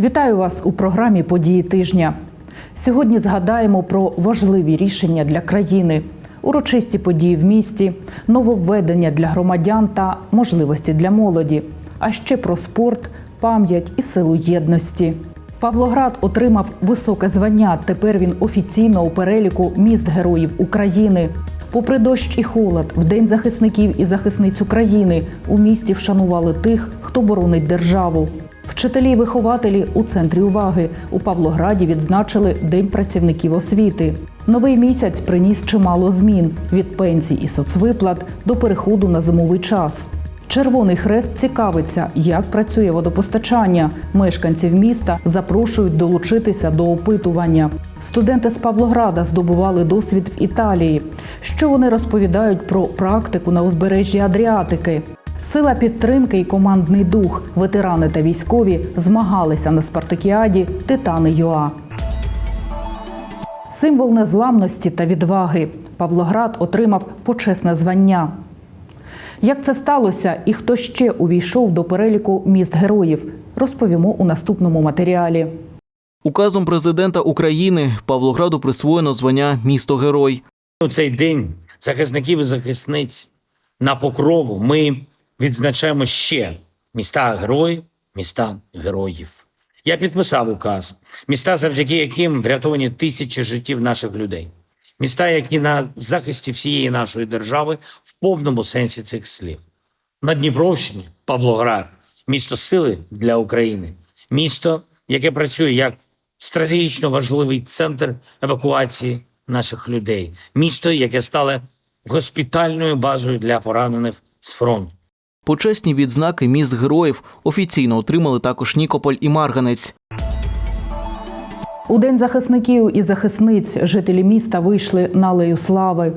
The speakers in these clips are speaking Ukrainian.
Вітаю вас у програмі Події тижня. Сьогодні згадаємо про важливі рішення для країни, урочисті події в місті, нововведення для громадян та можливості для молоді, а ще про спорт, пам'ять і силу єдності. Павлоград отримав високе звання. Тепер він офіційно у переліку міст героїв України. Попри дощ і холод, в День захисників і захисниць України у місті вшанували тих, хто боронить державу. Вчителі і вихователі у центрі уваги у Павлограді відзначили День працівників освіти. Новий місяць приніс чимало змін від пенсій і соцвиплат до переходу на зимовий час. Червоний хрест цікавиться, як працює водопостачання. Мешканців міста запрошують долучитися до опитування. Студенти з Павлограда здобували досвід в Італії. Що вони розповідають про практику на узбережжі Адріатики? Сила підтримки і командний дух. Ветерани та військові змагалися на спартакіаді Титани ЮА. Символ незламності та відваги. Павлоград отримав почесне звання. Як це сталося і хто ще увійшов до переліку міст героїв, розповімо у наступному матеріалі. Указом президента України Павлограду присвоєно звання місто герой. У цей день захисників і захисниць на покрову ми відзначаємо ще міста герої, міста героїв. Я підписав указ. Міста, завдяки яким врятовані тисячі життів наших людей. Міста, які на захисті всієї нашої держави в повному сенсі цих слів. На Дніпровщині Павлоград місто сили для України, місто, яке працює як стратегічно важливий центр евакуації наших людей, місто, яке стало госпітальною базою для поранених з фронту. Почесні відзнаки міст героїв офіційно отримали також Нікополь і Марганець. У День захисників і захисниць жителі міста вийшли на алею слави.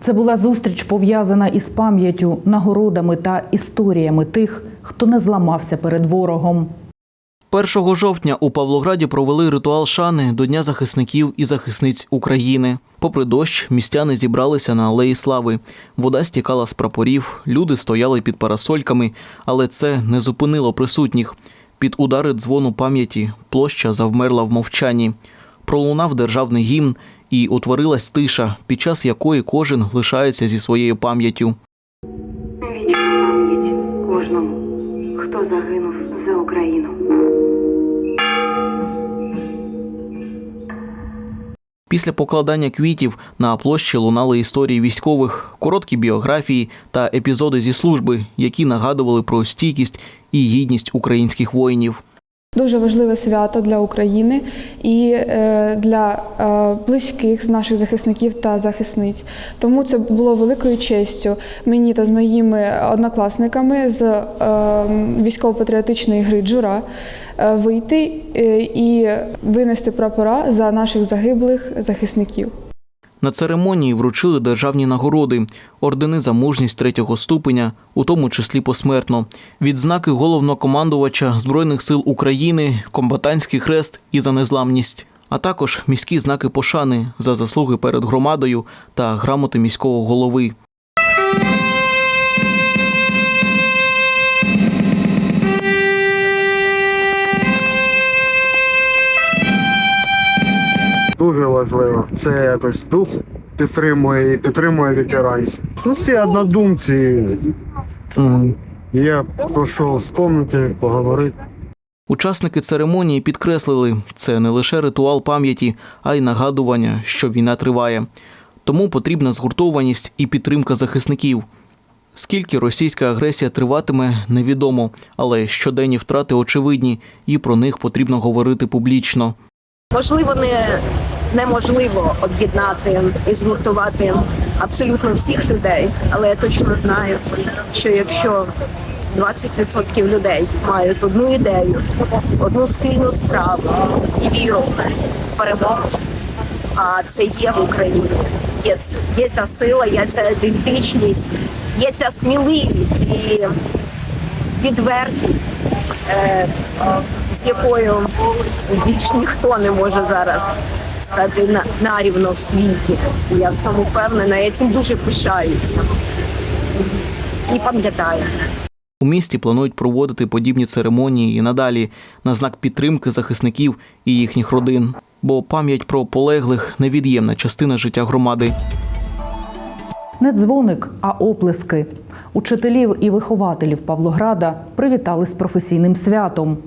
Це була зустріч пов'язана із пам'яттю, нагородами та історіями тих, хто не зламався перед ворогом. 1 жовтня у Павлограді провели ритуал шани до Дня захисників і захисниць України. Попри дощ, містяни зібралися на алеї слави. Вода стікала з прапорів, люди стояли під парасольками, але це не зупинило присутніх. Під удари дзвону пам'яті площа завмерла в мовчанні. Пролунав державний гімн і утворилась тиша, під час якої кожен лишається зі своєю пам'яттю. Пам'ять кожному, хто загинув за Україну. Після покладання квітів на площі лунали історії військових, короткі біографії та епізоди зі служби, які нагадували про стійкість і гідність українських воїнів. Дуже важливе свято для України і е, для е, близьких з наших захисників та захисниць. Тому це було великою честю мені та з моїми однокласниками з е, військово-патріотичної гри Джура вийти і винести прапора за наших загиблих захисників. На церемонії вручили державні нагороди, ордени за мужність третього ступеня, у тому числі посмертно, відзнаки головнокомандувача Збройних сил України, комбатантський хрест і за незламність, а також міські знаки пошани за заслуги перед громадою та грамоти міського голови. Дуже важливо. Це якось дух підтримує і підтримує ветеранів. Ну, всі однодумці. М, Є про що вспомнити, поговорити. Учасники церемонії підкреслили, це не лише ритуал пам'яті, а й нагадування, що війна триває. Тому потрібна згуртованість і підтримка захисників. Скільки російська агресія триватиме, невідомо, але щоденні втрати очевидні, і про них потрібно говорити публічно. Можливо, не неможливо об'єднати і згуртувати абсолютно всіх людей, але я точно знаю, що якщо 20% людей мають одну ідею, одну спільну справу і віру в перемогу, а це є в Україні. Є, є ця сила, є ця ідентичність, є ця сміливість і відвертість, е, з якою більш ніхто не може зараз стати на, нарівно в світі. Я в цьому впевнена, я цим дуже пишаюся і пам'ятаю. У місті планують проводити подібні церемонії і надалі на знак підтримки захисників і їхніх родин. Бо пам'ять про полеглих невід'ємна частина життя громади. Не дзвоник, а оплески. Учителів і вихователів Павлограда привітали з професійним святом.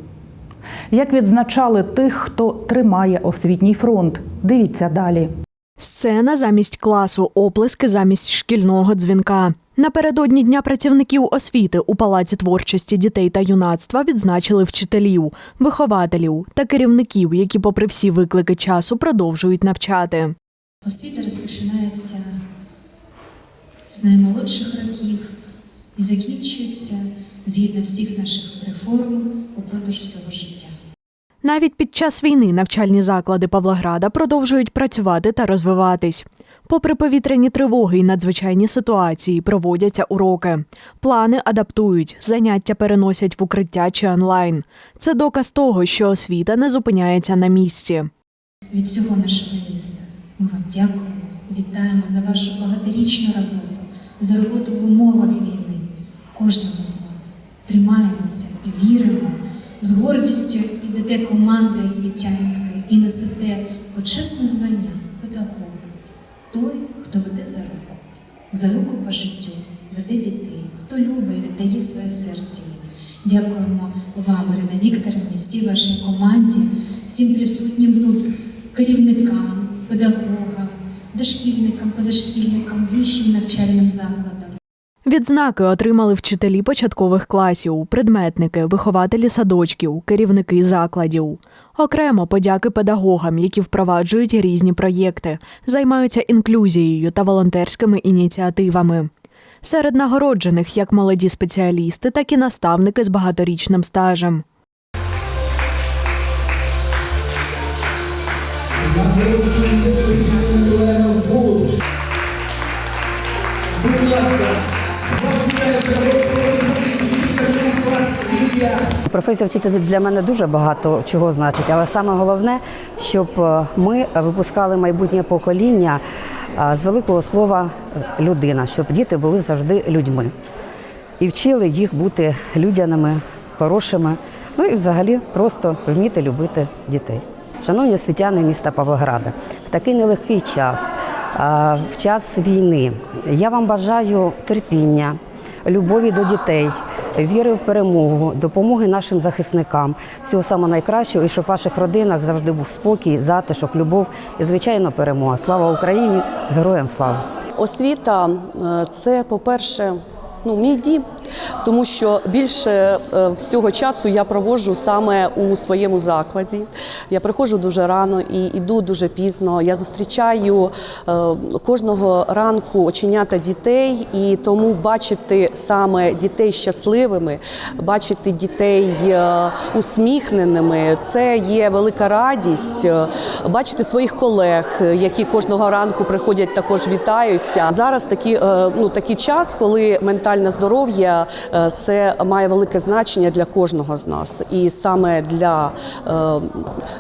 Як відзначали тих, хто тримає освітній фронт, дивіться далі. Сцена замість класу, оплески замість шкільного дзвінка. Напередодні Дня працівників освіти у Палаці творчості дітей та юнацтва відзначили вчителів, вихователів та керівників, які, попри всі виклики часу, продовжують навчати. Освіта розпочинається з наймолодших років і закінчується згідно всіх наших реформ упродовж всього життя. Навіть під час війни навчальні заклади Павлограда продовжують працювати та розвиватись. Попри повітряні тривоги і надзвичайні ситуації, проводяться уроки. Плани адаптують, заняття переносять в укриття чи онлайн. Це доказ того, що освіта не зупиняється на місці. Від всього нашого міста ми вам дякуємо, вітаємо за вашу багаторічну роботу, за роботу в умовах війни. Кожному з тримаємося віримо, з гордістю йдете командою освітянською і несете почесне звання педагога, той, хто веде за руку, за руку по життю, веде дітей, хто любить віддає своє серце. Дякуємо вам, Ірина Вікторівні, всій вашій команді, всім присутнім тут керівникам, педагогам, дошкільникам, позашкільникам, вищим навчальним закладам. Відзнаки отримали вчителі початкових класів, предметники, вихователі садочків, керівники закладів. Окремо подяки педагогам, які впроваджують різні проєкти, займаються інклюзією та волонтерськими ініціативами. Серед нагороджених як молоді спеціалісти, так і наставники з багаторічним стажем. Професія вчителя для мене дуже багато чого значить, але саме головне, щоб е, ми випускали майбутнє покоління е, з великого слова людина, щоб діти були завжди людьми і вчили їх бути людяними, хорошими, ну і взагалі просто вміти любити дітей. Шановні світяни міста Павлограда, в такий нелегкий час, е, в час війни, я вам бажаю терпіння, любові до дітей, віри в перемогу, допомоги нашим захисникам, всього самого найкращого, і щоб в ваших родинах завжди був спокій, затишок, любов і, звичайно, перемога. Слава Україні! Героям слава! Освіта е, це, по-перше, ну, мій дім, тому що більше е, всього часу я проводжу саме у своєму закладі. Я приходжу дуже рано і йду дуже пізно. Я зустрічаю е, кожного ранку оченята дітей, і тому бачити саме дітей щасливими, бачити дітей е, усміхненими це є велика радість. Бачити своїх колег, які кожного ранку приходять, також вітаються. Зараз такі, ну, такий час, коли ментальне здоров'я е, це має велике значення для кожного з нас. І саме для, е,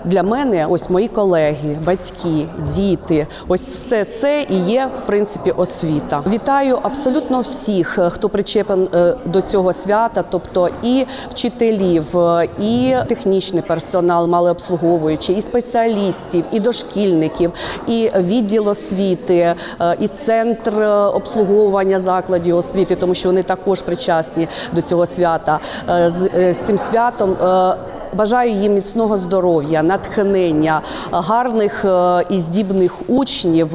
для мене, ось мої колеги, батьки, діти, ось все це і є в принципі освіта. Вітаю абсолютно всіх, е, хто причепен до цього свята, тобто і вчителів, і технічний персонал, малообслуговуючий, і спеціалістів, і дошкільників, і відділ освіти, і центр обслуговування закладів освіти, тому що вони також причасні до цього свята. Е, З, е, з цим святом. е, Бажаю їм міцного здоров'я, натхнення, гарних і здібних учнів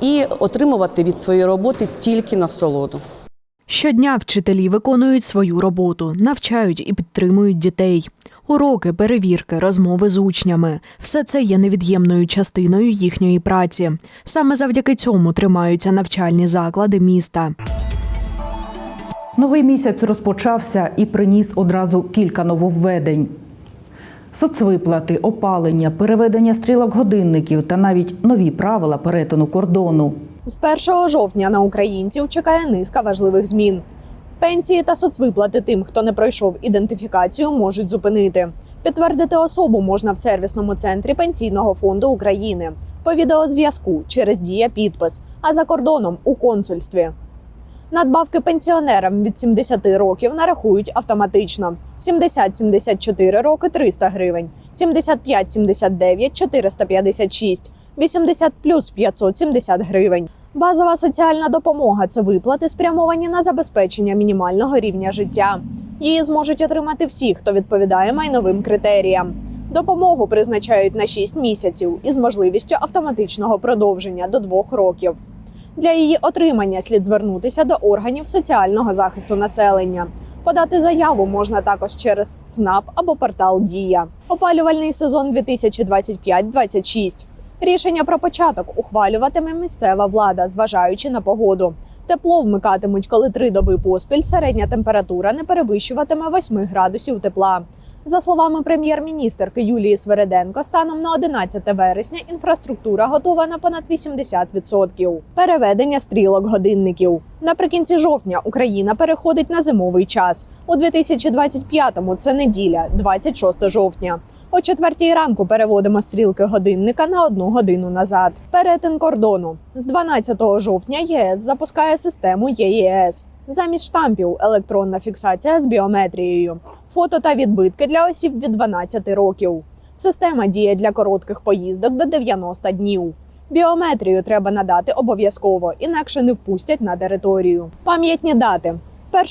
і отримувати від своєї роботи тільки насолоду. Щодня вчителі виконують свою роботу, навчають і підтримують дітей. Уроки, перевірки, розмови з учнями все це є невід'ємною частиною їхньої праці. Саме завдяки цьому тримаються навчальні заклади міста. Новий місяць розпочався і приніс одразу кілька нововведень. Соцвиплати, опалення, переведення стрілок годинників та навіть нові правила перетину кордону. З 1 жовтня на українців чекає низка важливих змін. Пенсії та соцвиплати тим, хто не пройшов ідентифікацію, можуть зупинити. Підтвердити особу можна в сервісному центрі Пенсійного фонду України по відеозв'язку через дія підпис, а за кордоном у консульстві. Надбавки пенсіонерам від 70 років нарахують автоматично. 70-74 роки 300 гривень, 75-79 – 456, 80 плюс 570 гривень. Базова соціальна допомога це виплати, спрямовані на забезпечення мінімального рівня життя. Її зможуть отримати всі, хто відповідає майновим критеріям. Допомогу призначають на 6 місяців із можливістю автоматичного продовження до 2 років. Для її отримання слід звернутися до органів соціального захисту населення. Подати заяву можна також через ЦНАП або портал Дія. Опалювальний сезон 2025-26. Рішення про початок ухвалюватиме місцева влада, зважаючи на погоду. Тепло вмикатимуть, коли три доби поспіль середня температура не перевищуватиме 8 градусів тепла. За словами прем'єр-міністерки Юлії Свереденко, станом на 11 вересня інфраструктура готова на понад 80%. Переведення стрілок годинників. Наприкінці жовтня Україна переходить на зимовий час. У 2025-му це неділя, 26 жовтня. О четвертій ранку переводимо стрілки годинника на одну годину назад. Перетин кордону з 12 жовтня ЄС запускає систему ЄЄС. Замість штампів електронна фіксація з біометрією, фото та відбитки для осіб від 12 років. Система діє для коротких поїздок до 90 днів. Біометрію треба надати обов'язково, інакше не впустять на територію. Пам'ятні дати: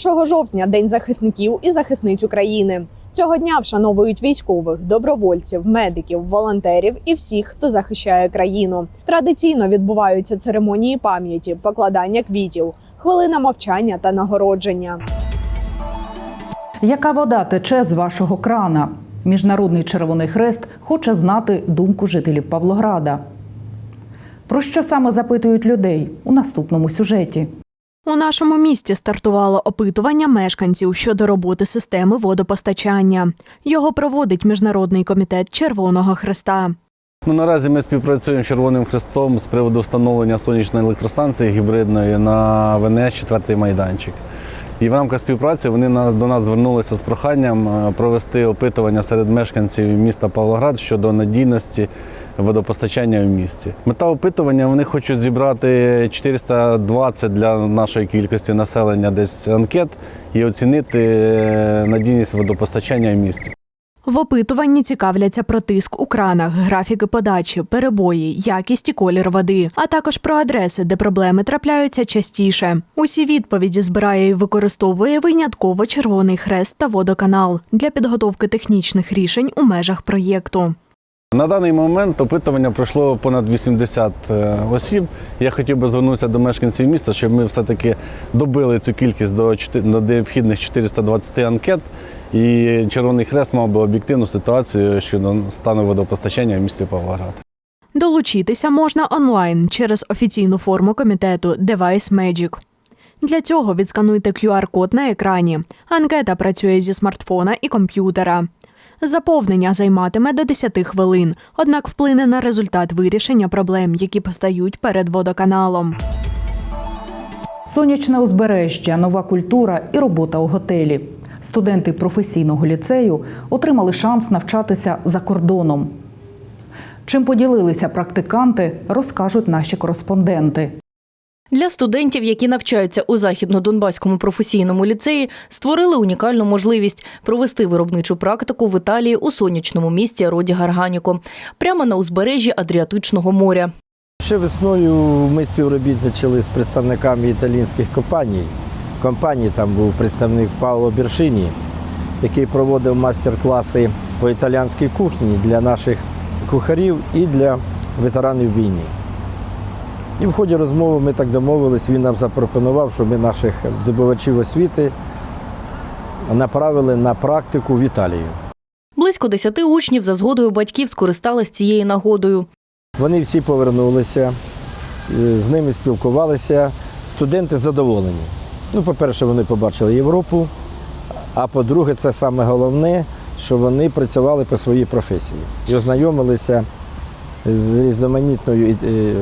1 жовтня День захисників і захисниць України. Цього дня вшановують військових, добровольців, медиків, волонтерів і всіх, хто захищає країну. Традиційно відбуваються церемонії пам'яті, покладання квітів, хвилина мовчання та нагородження. Яка вода тече з вашого крана? Міжнародний Червоний Хрест хоче знати думку жителів Павлограда. Про що саме запитують людей у наступному сюжеті? У нашому місті стартувало опитування мешканців щодо роботи системи водопостачання. Його проводить Міжнародний комітет Червоного Хреста. Ну, наразі ми співпрацюємо з Червоним Хрестом з приводу встановлення сонячної електростанції гібридної на ВНС 4 майданчик. І в рамках співпраці вони до нас звернулися з проханням е, провести опитування серед мешканців міста Павлоград щодо надійності водопостачання в місті. Мета опитування вони хочуть зібрати 420 для нашої кількості населення десь анкет і оцінити е, надійність водопостачання в місті. В опитуванні цікавляться про тиск у кранах, графіки подачі, перебої, якість і колір води, а також про адреси, де проблеми трапляються частіше. Усі відповіді збирає і використовує винятково Червоний Хрест та водоканал для підготовки технічних рішень у межах проєкту. На даний момент опитування пройшло понад 80 е, осіб. Я хотів би звернутися до мешканців міста, щоб ми все-таки добили цю кількість до необхідних 420 анкет. І Червоний Хрест мав би об'єктивну ситуацію щодо стану водопостачання в місті Павлоград. Долучитися можна онлайн через офіційну форму комітету Device Magic. Для цього відскануйте QR-код на екрані. Анкета працює зі смартфона і комп'ютера. Заповнення займатиме до 10 хвилин, однак вплине на результат вирішення проблем, які постають перед водоканалом. Сонячне узбережжя, нова культура і робота у готелі. Студенти професійного ліцею отримали шанс навчатися за кордоном. Чим поділилися практиканти, розкажуть наші кореспонденти. Для студентів, які навчаються у західно-донбаському професійному ліцеї, створили унікальну можливість провести виробничу практику в Італії у сонячному місті Роді Гарганіко, прямо на узбережжі Адріатичного моря. Ще весною ми співробітничали з представниками італійських компаній. Компанії там був представник Пауло Біршині, який проводив майстер-класи по італійській кухні для наших кухарів і для ветеранів війни. І в ході розмови ми так домовились, він нам запропонував, щоб ми наших здобувачів освіти направили на практику в Італію. Близько десяти учнів за згодою батьків скористались цією нагодою. Вони всі повернулися, з ними спілкувалися. Студенти задоволені. Ну, по-перше, вони побачили Європу, а по-друге, це саме головне, що вони працювали по своїй професії і ознайомилися з різноманітною е,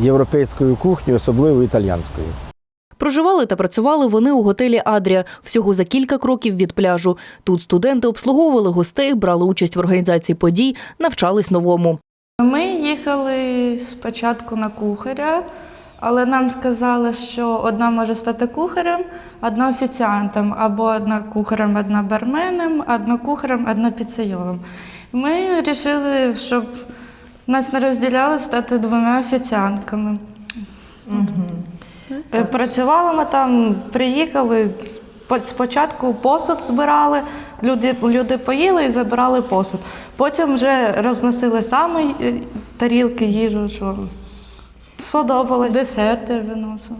європейською кухнею, особливо італійською. Проживали та працювали вони у готелі Адрія всього за кілька кроків від пляжу. Тут студенти обслуговували гостей, брали участь в організації подій, навчались новому. Ми їхали спочатку на кухаря, Але нам сказали, що одна може стати кухарем, одна офіціантом, або одна кухарем, одна барменом, одна кухарем, одна піцейолом. Ми вирішили, щоб нас не розділяли, стати двома офіціантками. Е, Працювали ми там, приїхали. Спочатку посуд збирали, люди, люди поїли і забирали посуд. Потім вже розносили саме тарілки, їжу, що сподобалось. Десерти виносили.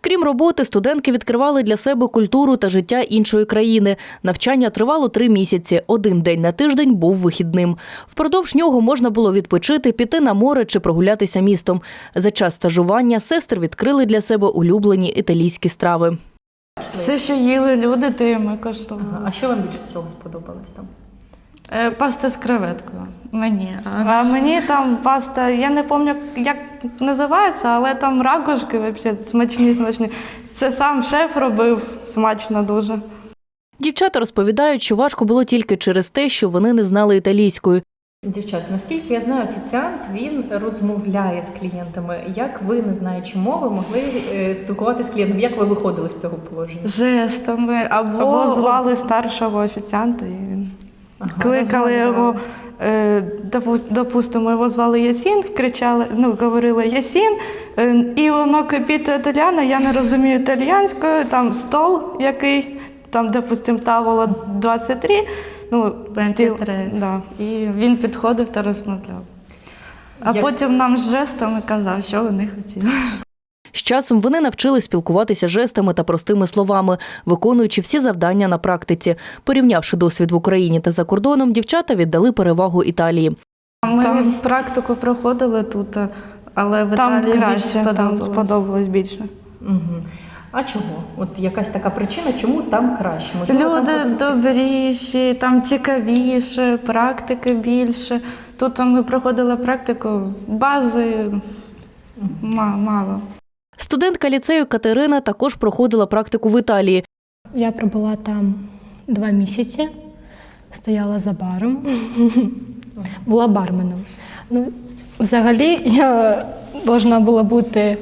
Крім роботи, студентки відкривали для себе культуру та життя іншої країни. Навчання тривало три місяці. Один день на тиждень був вихідним. Впродовж нього можна було відпочити, піти на море чи прогулятися містом. За час стажування сестри відкрили для себе улюблені італійські страви. Все, що їли люди, і ми коштували. А що вам більше всього сподобалось там? Е, Паста з креветкою. Мені. А мені там паста, я не пам'ятаю, як називається, але там ракушки взагалі смачні, смачні. Це сам шеф робив смачно дуже. Дівчата розповідають, що важко було тільки через те, що вони не знали італійської. Дівчат, наскільки я знаю, офіціант він розмовляє з клієнтами. Як ви, не знаючи мови, могли е, спілкуватися з клієнтом? Як ви виходили з цього положення? Жестами. Або, Або- звали старшого офіціанта і він. Ага, Кликали його, е, допустимо, його звали Ясін, кричали, ну, говорили Ясін, е, і воно капіто італіано, я не розумію італіянською, там стол який, там, допустимо, таволо 23, ну, стіл, да, і він підходив та розмовляв. А Як- потім нам з жестами казав, що вони хотіли. З часом вони навчили спілкуватися жестами та простими словами, виконуючи всі завдання на практиці. Порівнявши досвід в Україні та за кордоном, дівчата віддали перевагу Італії. Ми практику проходили тут, але в там Італії краще, більше там сподобалось. більше. Угу. А чого? От якась така причина, чому там краще? Можливо, там Люди просто добріші, там цікавіше, практики більше. Тут там ми проходили практику, бази мало. Студентка ліцею Катерина також проходила практику в Італії. Я пробула там два місяці, стояла за баром, була барменом. Ну, взагалі я повинна була бути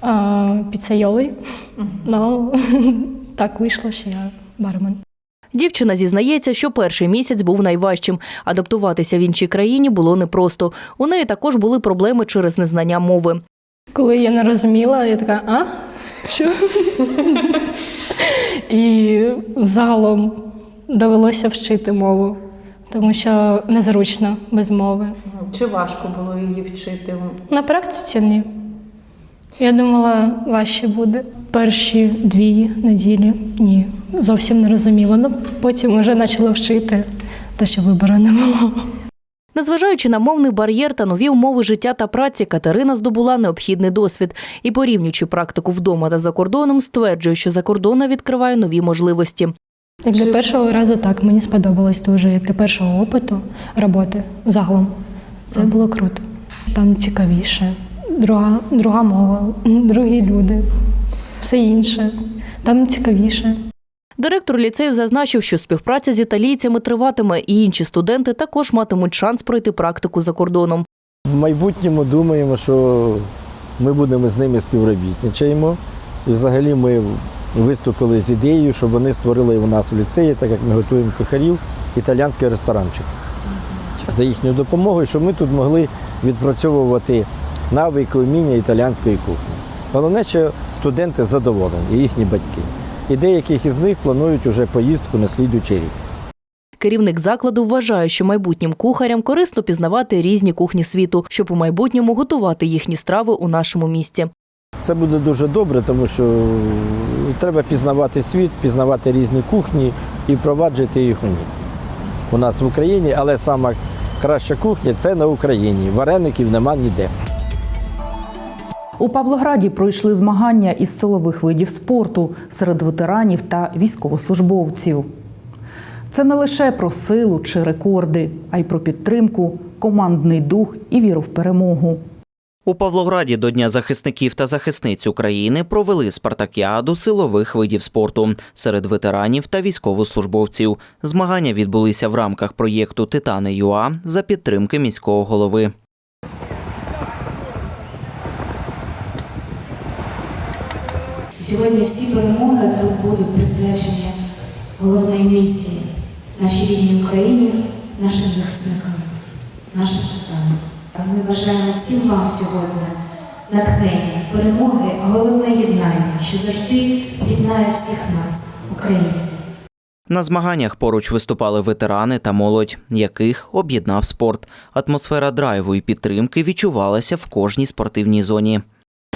а, піцейолою, але так вийшло, що я бармен. Дівчина зізнається, що перший місяць був найважчим. Адаптуватися в іншій країні було непросто. У неї також були проблеми через незнання мови. Коли я не розуміла, я така, а? Що? І загалом довелося вчити мову, тому що незручно без мови. чи важко було її вчити? На практиці ні. Я думала, важче буде. Перші дві неділі ні, зовсім не розуміла. Ну, потім вже почала вчити, те, що вибору не було. Незважаючи на мовний бар'єр та нові умови життя та праці, Катерина здобула необхідний досвід і, порівнюючи практику вдома та за кордоном, стверджує, що закордонна відкриває нові можливості. Як для першого разу так мені сподобалось дуже, як для першого опиту роботи загалом. Це було круто. Там цікавіше, друга, друга мова, другі люди, все інше. Там цікавіше. Директор ліцею зазначив, що співпраця з італійцями триватиме, і інші студенти також матимуть шанс пройти практику за кордоном. В майбутньому думаємо, що ми будемо з ними співробітничаємо. І взагалі ми виступили з ідеєю, щоб вони створили у нас в ліцеї, так як ми готуємо кухарів, італійський ресторанчик. За їхньою допомогою, щоб ми тут могли відпрацьовувати навики, уміння італійської кухні. Головне, що студенти задоволені і їхні батьки. І деяких із них планують уже поїздку на слідуючий рік. Керівник закладу вважає, що майбутнім кухарям корисно пізнавати різні кухні світу, щоб у майбутньому готувати їхні страви у нашому місті. Це буде дуже добре, тому що треба пізнавати світ, пізнавати різні кухні і впроваджувати їх у них. У нас в Україні, але сама краща кухня це на Україні. Вареників нема ніде. У Павлограді пройшли змагання із силових видів спорту серед ветеранів та військовослужбовців. Це не лише про силу чи рекорди, а й про підтримку, командний дух і віру в перемогу. У Павлограді до Дня захисників та захисниць України провели спартакіаду силових видів спорту серед ветеранів та військовослужбовців. Змагання відбулися в рамках проєкту Титани ЮА за підтримки міського голови. Сьогодні всі перемоги тут будуть присвячені головній місії нашій рідній Україні, нашим захисникам, нашим татам. Ми бажаємо всім вам сьогодні натхнення, перемоги, головне єднання, що завжди єднає всіх нас, українців. На змаганнях поруч виступали ветерани та молодь, яких об'єднав спорт. Атмосфера драйву і підтримки відчувалася в кожній спортивній зоні.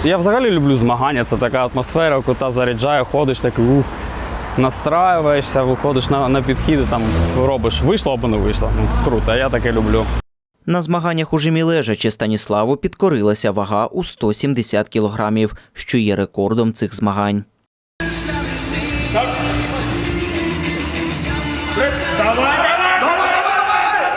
Я взагалі люблю змагання. Це така атмосфера, кота заряджає, ходиш такий ух, настраюєшся, виходиш на, на підхід, там робиш, вийшло або не вийшло. Ну, круто, я таке люблю. На змаганнях у жимі лежачі Станіславу підкорилася вага у 170 кілограмів, що є рекордом цих змагань.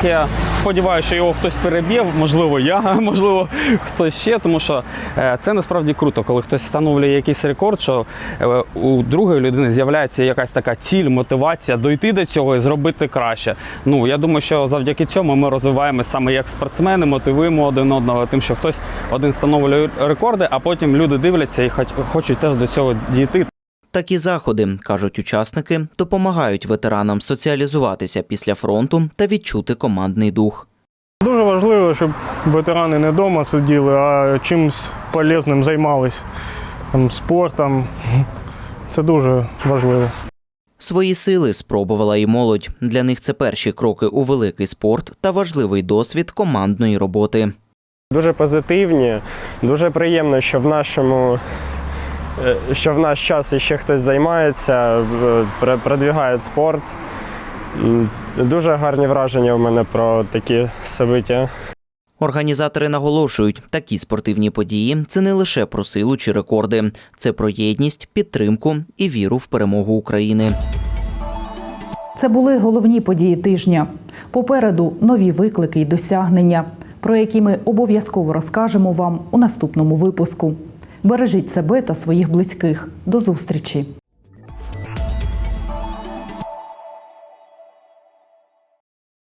Я сподіваюся, що його хтось переб'є, можливо, я, можливо, хтось ще, тому що е, це насправді круто, коли хтось встановлює якийсь рекорд, що е, у другої людини з'являється якась така ціль, мотивація дойти до цього і зробити краще. Ну я думаю, що завдяки цьому ми розвиваємося саме як спортсмени, мотивуємо один одного, тим, що хтось один встановлює рекорди, а потім люди дивляться і хоч- хочуть теж до цього дійти. Такі заходи, кажуть учасники, допомагають ветеранам соціалізуватися після фронту та відчути командний дух. Дуже важливо, щоб ветерани не вдома сиділи, а чимось полезним займались там, спортом. Це дуже важливо. Свої сили спробувала і молодь. Для них це перші кроки у великий спорт та важливий досвід командної роботи. Дуже позитивні, дуже приємно, що в нашому. Е, Що в наш час ще хтось займається, е, продвігає спорт. Дуже гарні враження у мене про такі собиття. Організатори наголошують, такі спортивні події це не лише про силу чи рекорди, це про єдність, підтримку і віру в перемогу України. Це були головні події тижня. Попереду нові виклики і досягнення, про які ми обов'язково розкажемо вам у наступному випуску. Бережіть себе та своїх близьких. До зустрічі!